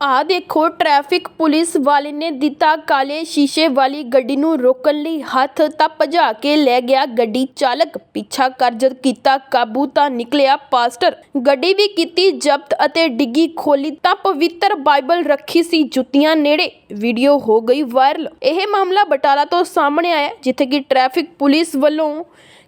ਆ ਦੇਖੋ, traffic police ਵਾਲੇ ਨੇ ਦਿੱਤਾ ਕਾਲੇ ਸ਼ੀਸ਼ੇ ਵਾਲੀ ਗੱਡੀ ਨੂੰ ਰੋਕਣ ਲਈ ਹੱਥ ਤਾਂ ਭਜਾ ਕੇ ਲੈ ਗਿਆ ਗੱਡੀ ਚਾਲਕ। ਪਿੱਛਾ ਕਰ ਜਦ ਕੀਤਾ, ਕਾਬੂ ਤਾਂ ਨਿਕਲਿਆ ਪਾਸਟਰ। ਗੱਡੀ ਵੀ ਕੀਤੀ, ਜ਼ਬਤ ਅਤੇ ਡਿੱਗੀ ਖੋਲੀ ਤਾਂ ਪਵਿੱਤਰ ਬਾਈਬਲ ਰੱਖੀ ਸੀ ਜੁੱਤੀਆਂ ਨੇੜੇ। ਵੀਡੀਓ ਹੋ ਗਈ ਵਾਇਰਲ। ਇਹ ਮਾਮਲਾ ਬਟਾਲਾ ਤੋਂ ਸਾਹਮਣੇ ਆਇਆ, ਜਿੱਥੇ ਕਿ ਟ੍ਰੈਫਿਕ ਪੁਲਿਸ ਵੱਲੋਂ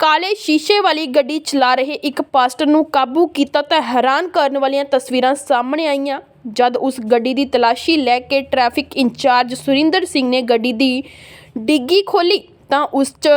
ਕਾਲੇ ਸ਼ੀਸ਼ੇ ਵਾਲੀ ਗੱਡੀ ਚਲਾ ਰਹੇ ਇੱਕ ਪਾਸਟਰ ਨੂੰ ਕਾਬੂ ਕੀਤਾ ਤਾਂ ਹੈਰਾਨ ਕਰਨ ਵਾਲੀਆਂ ਤਸਵੀਰਾਂ ਸਾਹਮਣੇ ਆਈਆਂ। ਜਦ ਉਸ ਗੱਡੀ ਦੀ ਤਲਾਸ਼ੀ ਲੈ ਕੇ ਟ੍ਰੈਫਿਕ ਇੰਚਾਰਜ ਸੁਰਿੰਦਰ ਸਿੰਘ ਨੇ ਗੱਡੀ ਦੀ ਡਿੱਗੀ ਖੋਲੀ ਤਾਂ ਉਸ 'ਚ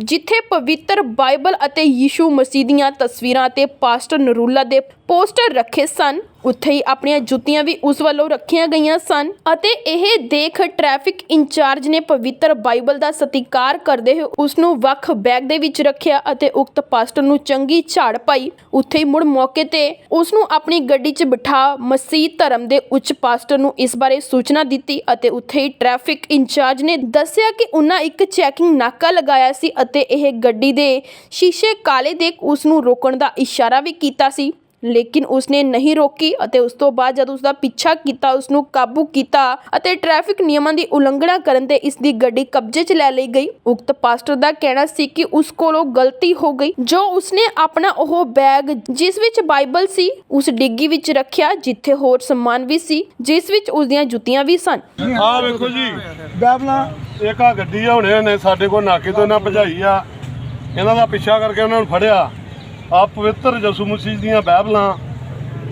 ਜਿੱਥੇ ਪਵਿੱਤਰ ਬਾਈਬਲ ਅਤੇ ਯੀਸ਼ੂ ਮਸੀਹ ਦੀਆਂ ਤਸਵੀਰਾਂ ਅਤੇ ਪਾਸਟਰ ਨਰੂਲਾ ਦੇ ਪੋਸਟਰ ਰੱਖੇ ਸਨ। ਉੱਥੇ ਹੀ ਆਪਣੀਆਂ ਜੁੱਤੀਆਂ ਵੀ ਉਸ ਵੱਲੋਂ ਰੱਖੀਆਂ ਗਈਆਂ ਸਨ ਅਤੇ ਇਹ ਦੇਖ ਟ੍ਰੈਫਿਕ ਇੰਚਾਰਜ ਨੇ ਪਵਿੱਤਰ ਬਾਈਬਲ ਦਾ ਸਤਿਕਾਰ ਕਰਦੇ ਹੋਏ ਉਸ ਨੂੰ ਵੱਖ ਬੈਗ ਦੇ ਵਿੱਚ ਰੱਖਿਆ ਅਤੇ ਉਕਤ ਪਾਸਟਰ ਨੂੰ ਚੰਗੀ ਝਾੜ ਪਾਈ। ਉੱਥੇ ਹੀ ਮੁੜ ਮੌਕੇ ਤੇ ਉਸ ਨੂੰ ਆਪਣੀ ਗੱਡੀ 'ਚ ਬਿਠਾ ਮਸੀਹ ਧਰਮ ਦੇ ਉੱਚ ਪਾਸਟਰ ਨੂੰ ਇਸ ਬਾਰੇ ਸੂਚਨਾ ਦਿੱਤੀ ਅਤੇ ਉੱਥੇ ਹੀ ਟ੍ਰੈਫਿਕ ਇੰਚਾਰਜ ਨੇ ਦੱਸਿਆ ਕਿ ਉਹਨਾਂ ਇੱਕ ਚੈਕਿੰਗ ਨਾਕਾ ਲਗਾਇਆ ਸੀ ਅਤੇ ਇਹ ਗੱਡੀ ਦੇ ਸ਼ੀਸ਼ੇ ਕਾਲੇ ਦੇਖ ਉਸ ਨੂੰ ਰੋਕਣ ਦਾ ਇਸ਼ਾਰਾ ਵੀ ਕੀਤਾ ਸੀ। ਲੇਕਿਨ ਉਸਨੇ ਨਹੀਂ ਰੋਕੀ ਅਤੇ ਉਸ ਤੋਂ ਬਾਅਦ ਜਦ ਉਸਦਾ ਪਿੱਛਾ ਕੀਤਾ ਉਸ ਨੂੰ ਕਾਬੂ ਕੀਤਾ ਅਤੇ ਟ੍ਰੈਫਿਕ ਨਿਯਮਾਂ ਦੀ ਉਲੰਘਣਾ ਕਰਨ ਤੇ ਇਸ ਦੀ ਗੱਡੀ ਕਬਜ਼ੇ 'ਚ ਲੈ ਲਈ ਗਈ। ਉਕਤ ਪਾਸਟਰ ਦਾ ਕਹਿਣਾ ਸੀ ਕਿ ਉਸ ਕੋਲੋਂ ਗਲਤੀ ਹੋ ਗਈ। ਜੋ ਉਸਨੇ ਆਪਣਾ ਉਹ ਬੈਗ ਜਿਸ ਵਿੱਚ ਬਾਈਬਲ ਸੀ, ਉਸ ਡਿੱਗੀ ਵਿੱਚ ਰੱਖਿਆ, ਜਿੱਥੇ ਹੋਰ ਸਮਾਨ ਵੀ ਸੀ, ਜਿਸ ਵਿੱਚ ਉਸ ਦੀਆਂ ਜੁੱਤੀਆਂ ਵੀ ਸਨ। ਆਹ ਵੇਖੋ ਜੀ, ਬੈਬਲਾਂ, ਇੱਕ ਆ ਗੱਡੀ ਆ, ਹੁਣੇ ਨੇ ਸਾਡੇ ਕੋਲ ਨਾਕੇ ਤੋਂ ਇਹਨਾਂ ਭਜਾਈ ਆ। ਇਹਨਾਂ ਦਾ ਪਿੱਛਾ ਕਰਕੇ ਉਹਨਾਂ ਨੂੰ ਫੜਿਆ। ਆ ਪਵਿੱਤਰ ਯਿਸੂ ਮਸੀਹ ਦੀਆਂ ਬਾਈਬਲਾਂ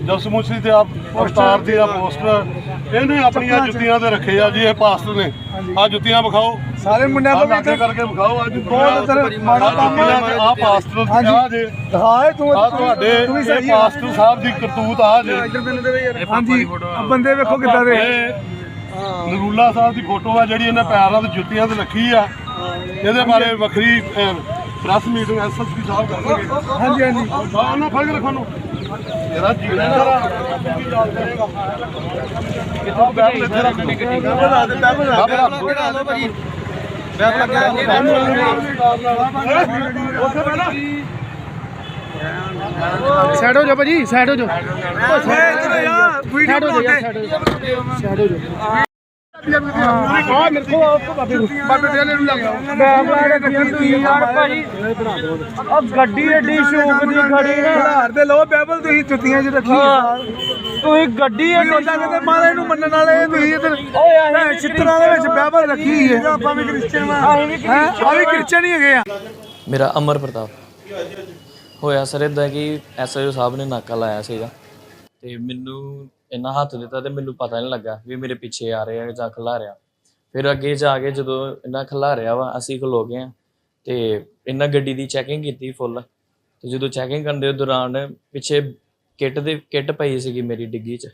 ਯਿਸੂ ਮਸੀਹ ਤੇ ਆ ਅਵਤਾਰ ਦੀ ਆ ਪੋਸਟਰ ਇਹਨੇ ਆਪਣੀਆਂ ਜੁੱਤੀਆਂ ਤੇ ਰੱਖੇ ਆ ਜੀ ਇਹ ਪਾਸਟਰ ਨੇ। ਆ ਜੁੱਤੀਆਂ ਵਿਖਾਓ। ਸਾਰੇ ਮੁੰਡਿਆਂ ਨਾਕੇ ਵੀ ਕਰਕੇ ਵਿਖਾਓ ਅੱਜ ਬਹੁਤ ਤੇਰੇ ਮਾੜਾ ਕੰਮ ਆ। ਪਾਸਟਰ ਆ ਜੇ। ਦਿਖਾਏ ਤੂੰ ਆ ਤੁਹਾਡੇ ਇਹ ਪਾਸਟਰ ਸਾਹਿਬ ਦੀ ਕਰਤੂਤ ਆ ਜੇ। ਹਾਂਜੀ। ਬੰਦੇ ਵੇਖੋ ਕਿੱਦਾਂ ਦੇ ਨਰੂਲਾ ਸਾਹਿਬ ਦੀ ਫੋਟੋ ਆ ਜਿਹੜੀ ਇਹਨਾਂ ਪੈਰਾਂ ਤੇ ਜੁੱਤੀਆਂ ਤੇ ਰੱਖੀ ਆ। ਇਹਦੇ ਬਾਰੇ ਵੱਖਰੀ ਪ੍ਰੈਸ ਮੀਟਿੰਗ ਐਸਐਸਪੀ ਸਾਹਿਬ ਕਰਨਗੇ ਹਾਂਜੀ ਹਾਂਜੀ। ਆ ਉਹਨਾਂ ਫੜ ਕੇ ਰੱਖੋ ਨੂੰ ਇਹਦਾ ਜੀਣਾ ਜਰਾ ਕਿੱਥੋਂ ਬੈਠ ਲੈ ਤੇਰਾ ਬਣਾ ਦੇ ਬੈਬਲ ਬਣਾ ਦੋ। ਭਾਜੀ। ਸਾਈਡ ਹੋ ਜਾ ਭਾਜੀ ਸਾਈਡ ਹੋ ਜਾ ਵੀਡੀਓ ਬਣਾ ਕੇ। ਸਾਈਡ ਹੋ ਜਾ ਹਾਂ ਮੇਰੇ ਕੋਲ ਬਾਬੇ ਬਾਬੇ ਦੇ ਨੂੰ ਲੱਗ ਆ ਗੱਡੀ ਐਡੀ ਸ਼ੌਕ ਦੀ ਖੜੀ ਨਾ ਘਰ ਦੇ ਲੋ ਬੈਬਲ ਤੁਸੀਂ ਜੁੱਤੀਆਂ 'ਚ ਰੱਖੀ ਹਾਂ। ਤੁਸੀਂ ਗੱਡੀ ਐਡੀ ਉਹਨਾਂ ਕਿਤੇ ਮਾਰੇ ਨੂੰ ਮੰਨਣ ਵਾਲੇ ਤੁਸੀਂ ਇਧਰ ਓਏ ਅਸੀਂ ਚਿੱਤਰਾਂ ਦੇ ਵਿੱਚ ਬੈਬਲ ਰੱਖੀ ਹੈ ਆਪਾਂ ਵੀ ਕ੍ਰਿਸਚੀਅਨ ਆ ਅਸੀਂ ਵੀ ਆ ਵੀ ਕ੍ਰਿਸਚੀਅਨ ਹੀ ਹੈਗੇ ਆ ਮੇਰਾ ਅਮਰ ਪ੍ਰਤਾਪ ਹੋਇਆ ਸਰ ਇਦਾਂ ਕਿ ਐਸਆਈਓ ਸਾਹਿਬ ਨੇ ਨਾਕਾ ਲਾਇਆ ਸੀਗਾ ਤੇ ਮੈਨੂੰ ਇੰਨਾ ਹੱਥ ਦਿੱਤਾ ਤੇ ਮੈਨੂੰ ਪਤਾ ਨਹੀਂ ਲੱਗਾ ਵੀ ਮੇਰੇ ਪਿੱਛੇ ਆ ਰਿਹਾ ਜਾਂ ਖਿਲਾ ਰਿਹਾ। ਫਿਰ ਅੱਗੇ ਜਾ ਕੇ ਜਦੋਂ ਇਹਨਾਂ ਖਿਲਾ ਰਿਹਾ ਵਾ, ਅਸੀਂ ਖਲੋ ਗਏ ਆ ਤੇ ਇਹਨਾਂ ਗੱਡੀ ਦੀ ਚੈਕਿੰਗ ਕੀਤੀ ਫੁੱਲ ਤੇ ਜਦੋਂ ਚੈਕਿੰਗ ਕਰਨ ਦੇ ਦੌਰਾਨ ਪਿੱਛੇ ਕਿੱਟ ਦੇ, ਕਿੱਟ ਪਈ ਸੀਗੀ ਮੇਰੀ ਡਿੱਗੀ 'ਚ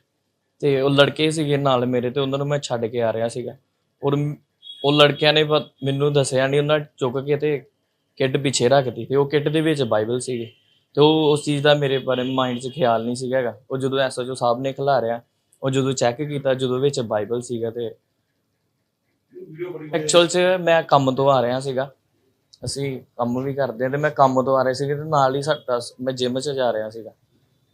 ਤੇ ਉਹ ਲੜਕੇ ਸੀਗੇ ਨਾਲ ਮੇਰੇ ਤੇ, ਉਹਨਾਂ ਨੂੰ ਮੈਂ ਛੱਡ ਕੇ ਆ ਰਿਹਾ ਸੀਗਾ। ਔਰ ਉਹ ਲੜਕਿਆਂ ਨੇ ਮੈਨੂੰ ਦੱਸਿਆ ਨਹੀਂ ਉਹਨਾਂ ਚੁੱਕ ਕੇ ਤੇ ਕਿੱਟ ਪਿੱਛੇ ਰੱਖਤੀ ਤੇ ਉਹ ਕਿੱਟ ਦੇ ਵਿੱਚ ਬਾਈਬਲ ਸੀਗੇ। ਤੇ ਉਹ ਉਸ ਚੀਜ਼ ਦਾ ਮੇਰੇ ਬਾਰੇ ਮਾਈਂਡ 'ਚ ਖਿਆਲ ਨਹੀਂ ਸੀਗਾ ਹੈਗਾ। ਉਹ ਜਦੋਂ ਐਸਓਜੀ ਸਾਹਿਬ ਨੇ ਖਿਲਾਰਿਆ ਉਹ ਜਦੋਂ ਚੈੱਕ ਕੀਤਾ, ਜਦੋਂ ਵਿੱਚ ਬਾਈਬਲ ਸੀਗਾ ਤੇ ਐਕਚੁਅਲ 'ਚ ਮੈਂ ਕੰਮ ਤੋਂ ਆ ਰਿਹਾ ਸੀਗਾ। ਅਸੀਂ ਕੰਮ ਵੀ ਕਰਦੇ ਤੇ ਮੈਂ ਕੰਮ ਤੋਂ ਆ ਰਿਹਾ ਸੀਗਾ ਤੇ ਨਾਲ ਹੀ ਸਾਡਾ ਮੈਂ ਜਿਮ 'ਚ ਜਾ ਰਿਹਾ ਸੀਗਾ।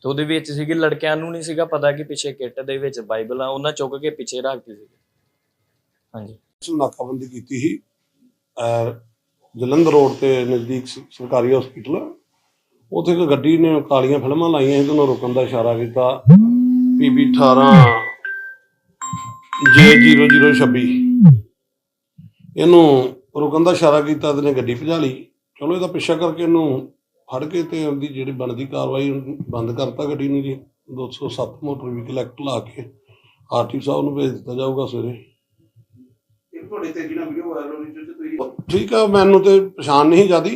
ਤੇ ਉਹਦੇ ਵਿੱਚ ਸੀਗੀ ਲੜਕਿਆਂ ਨੂੰ ਨਹੀਂ ਸੀਗਾ ਪਤਾ ਕਿ ਪਿੱਛੇ ਕਿੱਟ ਦੇ ਵਿੱਚ ਬਾਈਬਲ ਆ, ਉਹਨਾਂ ਚੁੱਕ ਕੇ ਪਿੱਛੇ ਰੱਖਤੀ ਸੀ ਹਾਂਜੀ। ਨਾਕਾਬੰਦੀ ਕੀਤੀ ਸੀ। ਜਲੰਧਰ ਰੋਡ ਤੇ ਨਜ਼ਦੀਕ ਸਰਕਾਰੀ ਹਸਪੀਟਲ ਉੱਥੇ ਇੱਕ ਗੱਡੀ ਨੇ ਕਾਲੀਆਂ ਫਿਲਮਾਂ ਲਾਈਆਂ ਸੀ ਤੇ ਉਹਨੂੰ ਰੁਕਣ ਦਾ ਇਸ਼ਾਰਾ ਕੀਤਾ। ਪੀਬੀ 18 J0026 ਇਹਨੂੰ ਰੁਕਣ ਦਾ ਇਸ਼ਾਰਾ ਕੀਤਾ ਤੇ ਨੇ ਗੱਡੀ ਭਜਾ ਲਈ। ਚਲੋ ਇਹਦਾ ਪਿੱਛਾ ਕਰਕੇ ਇਹਨੂੰ ਫੜ ਕੇ ਤੇ ਉਹਦੀ ਜਿਹੜੀ ਬਣਦੀ ਕਾਰਵਾਈ ਬੰਦ ਕਰਤਾ ਗੱਡੀ ਨੂੰ ਜੀ। 207 ਮੋਟਰ ਵਹੀਕਲ ਐਕਟ ਲਾ ਕੇ ਆਰਟੀ ਸਾਹਿਬ ਨੂੰ ਭੇਜ ਦਿੱਤਾ ਜਾਊਗਾ ਸਵੇਰੇ। ਠੀਕ ਆ ਮੈਨੂੰ ਤੇ ਪਛਾਣ ਨਹੀਂ ਜਿਆਦੀ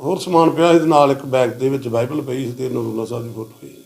ਹੋਰ ਸਮਾਨ ਪਿਆ ਸੀ ਤੇ ਨਾਲ ਇੱਕ ਬੈਗ ਦੇ ਵਿੱਚ ਬਾਈਬਲ ਪਈ ਸੀ ਤੇ ਨਰੂਲਾ ਸਾਹਿਬ ਦੀ ਫੋਟੋ ਸੀ